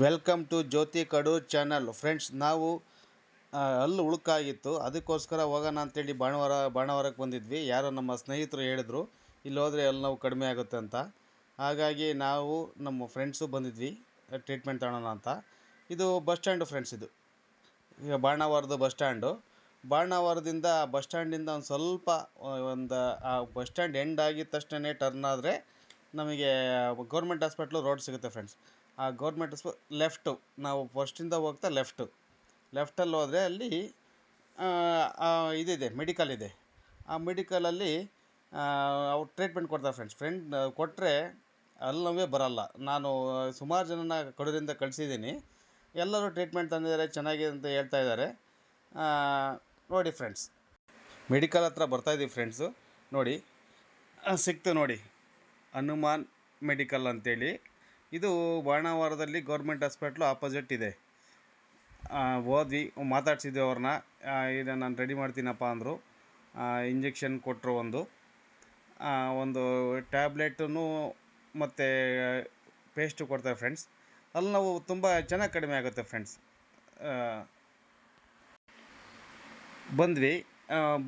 Welcome to ಜ್ಯೋತಿ ಕಡು channel. Friends, ನಾವು ಅಲ್ಲಿ ಉಳುಕಾಗಿತ್ತು. ಅದಕ್ಕೋಸ್ಕರ ಹೋಗೋಣ ಅಂತೇಳಿ ಬಾಣವಾರ ಬಾಣವಾರಕ್ಕೆ ಬಂದಿದ್ವಿ. ಯಾರೋ ನಮ್ಮ ಸ್ನೇಹಿತರು ಹೇಳಿದ್ರು, ಇಲ್ಲಿ ಹೋದರೆ ಎಲ್ಲಿ ನಾವು ಕಡಿಮೆ ಆಗುತ್ತೆ ಅಂತ. ಹಾಗಾಗಿ ನಾವು, ನಮ್ಮ ಫ್ರೆಂಡ್ಸು ಬಂದಿದ್ವಿ, ಟ್ರೀಟ್ಮೆಂಟ್ ತಗೊಳ್ಳೋಣ ಅಂತ. ಇದು ಬಸ್ ಸ್ಟ್ಯಾಂಡು ಫ್ರೆಂಡ್ಸ್ ಇದು. ಈಗ ಬಾಣಾವಾರದ ಬಸ್ ಸ್ಟ್ಯಾಂಡು. ಬಾಣಾವಾರದಿಂದ ಬಸ್ ಸ್ಟ್ಯಾಂಡಿಂದ ಒಂದು ಸ್ವಲ್ಪ ಒಂದು, ಆ, ಬಸ್ ಸ್ಟ್ಯಾಂಡ್ ಎಂಡ್ ಆಗಿದ ತಕ್ಷಣ ಟರ್ನ್ ಆದರೆ ನಮಗೆ ಗೌರ್ಮೆಂಟ್ ಹಾಸ್ಪಿಟ್ಲು ರೋಡ್ ಸಿಗುತ್ತೆ ಫ್ರೆಂಡ್ಸ್. ಆ ಗೌರ್ಮೆಂಟ್ ಹಾಸ್ಪ ಲೆಫ್ಟು ನಾವು ಫಸ್ಟಿಂದ ಹೋಗ್ತಾ ಲೆಫ್ಟು ಲೆಫ್ಟಲ್ಲಿ ಹೋದರೆ ಅಲ್ಲಿ ಇದಿದೆ ಮೆಡಿಕಲ್ ಇದೆ. ಆ ಮೆಡಿಕಲಲ್ಲಿ ಅವ್ರು ಟ್ರೀಟ್ಮೆಂಟ್ ಕೊಡ್ತಾರೆ ಫ್ರೆಂಡ್ಸ್ ಫ್ರೆಂಡ್ ಕೊಟ್ಟರೆ ಅಲ್ಲಿ ನೋವೇ ಬರಲ್ಲ. ನಾನು ಸುಮಾರು ಜನನ ಕಡೂರಿಂದ ಕಳಿಸಿದ್ದೀನಿ. ಎಲ್ಲರೂ ಟ್ರೀಟ್ಮೆಂಟ್ ತಂದಿದ್ದಾರೆ, ಚೆನ್ನಾಗಿದೆ ಅಂತ ಹೇಳ್ತಾ ಇದ್ದಾರೆ. ನೋಡಿ ಫ್ರೆಂಡ್ಸ್ ಮೆಡಿಕಲ್ ಹತ್ರ ಬರ್ತಾಯಿದ್ದೀವಿ ಫ್ರೆಂಡ್ಸು ನೋಡಿ ಸಿಕ್ತು ನೋಡಿ. ಹನುಮಾನ್ ಮೆಡಿಕಲ್ ಅಂತೇಳಿ. ಇದು ಬಾಣಾವರದಲ್ಲಿ ಗೌರ್ಮೆಂಟ್ ಹಾಸ್ಪಿಟ್ಲು ಆಪೋಸಿಟ್ ಇದೆ. ಹೋದ್ವಿ ಮಾತಾಡ್ಸಿದ್ವಿ ಅವ್ರನ್ನ. ಇದು ನಾನು ರೆಡಿ ಮಾಡ್ತೀನಪ್ಪ ಅಂದರು. ಇಂಜೆಕ್ಷನ್ ಕೊಟ್ಟರು ಒಂದು. ಒಂದು ಟ್ಯಾಬ್ಲೆಟನ್ನು ಮತ್ತು ಪೇಸ್ಟು ಕೊಡ್ತಾರೆ ಫ್ರೆಂಡ್ಸ್. ಅಲ್ಲಿ ನಾವು ತುಂಬ ಚೆನ್ನಾಗಿ ಕಡಿಮೆ ಆಗುತ್ತೆ ಫ್ರೆಂಡ್ಸ್. ಬಂದ್ವಿ.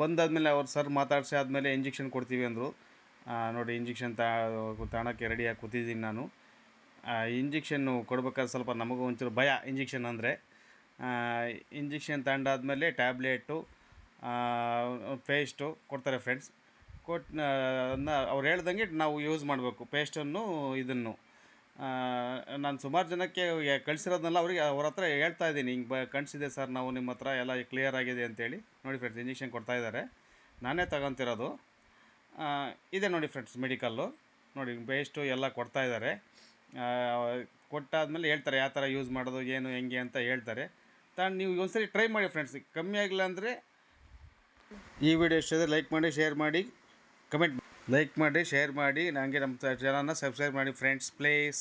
ಬಂದಾದ್ಮೇಲೆ ಅವ್ರು ಸರ್ ಮಾತಾಡಿಸಿ ಆದಮೇಲೆ ಇಂಜೆಕ್ಷನ್ ಕೊಡ್ತೀವಿ ಅಂದರು. ನೋಡಿ ಇಂಜೆಕ್ಷನ್ ತಾ, ತಾಣಕ್ಕೆ ರೆಡಿಯಾಗಿ ಕೂತಿದ್ದೀನಿ ನಾನು. ಇಂಜೆಕ್ಷನ್ನು ಕೊಡ್ಬೇಕಾದ್ರೆ ಸ್ವಲ್ಪ ನಮಗೂ ಒಂಚೂರು ಭಯ ಇಂಜೆಕ್ಷನ್ ಅಂದರೆ ಇಂಜೆಕ್ಷನ್ ತಗೊಂಡಾದ್ಮೇಲೆ ಟ್ಯಾಬ್ಲೆಟು ಪೇಸ್ಟು ಕೊಡ್ತಾರೆ ಫ್ರೆಂಡ್ಸ್ ಕೊಟ್ಟು ಅವ್ರು ಹೇಳ್ದಂಗೆ ನಾವು ಯೂಸ್ ಮಾಡಬೇಕು ಪೇಸ್ಟನ್ನು ಇದನ್ನು. ನಾನು ಸುಮಾರು ಜನಕ್ಕೆ ಕಳಿಸಿರೋದನ್ನೆಲ್ಲ ಅವರಿಗೆ ಅವ್ರ ಹತ್ರ ಹೇಳ್ತಾ ಇದ್ದೀನಿ, ಹಿಂಗೆ ಬ ಕಳಿಸಿದೆ ಸರ್ ನಾವು ನಿಮ್ಮ ಹತ್ರ ಎಲ್ಲ ಕ್ಲಿಯರ್ ಆಗಿದೆ ಅಂತೇಳಿ. ನೋಡಿ ಫ್ರೆಂಡ್ಸ್ ಇಂಜೆಕ್ಷನ್ ಕೊಡ್ತಾ ಇದ್ದಾರೆ. ನಾನೇ ತಗೊತಿರೋದು. ಇದೆ ನೋಡಿ ಫ್ರೆಂಡ್ಸ್ ಮೆಡಿಕಲ್ಲು ನೋಡಿ ಪೇಸ್ಟು ಎಲ್ಲ ಕೊಡ್ತಾ ಇದ್ದಾರೆ. ಕೊಟ್ಟಾದ್ಮೇಲೆ ಹೇಳ್ತಾರೆ, ಯಾವ ಥರ ಯೂಸ್ ಮಾಡೋದು, ಏನು, ಹೆಂಗೆ ಅಂತ ಹೇಳ್ತಾರೆ. ತಾನು ನೀವು ಒಂದ್ಸರಿ ಟ್ರೈ ಮಾಡಿ ಫ್ರೆಂಡ್ಸ್ ಕಮ್ಮಿ ಆಗಿಲ್ಲ ಅಂದರೆ ಈ ವಿಡಿಯೋ ಇಷ್ಟ ಲೈಕ್ ಮಾಡಿ ಶೇರ್ ಮಾಡಿ ಕಮೆಂಟ್ ಲೈಕ್ ಮಾಡಿ ಶೇರ್ ಮಾಡಿ ನನಗೆ ನಮ್ಮ ಚಾನಲ್ನ ಸಬ್ಸ್ಕ್ರೈಬ್ ಮಾಡಿ ಫ್ರೆಂಡ್ಸ್ ಪ್ಲೀಸ್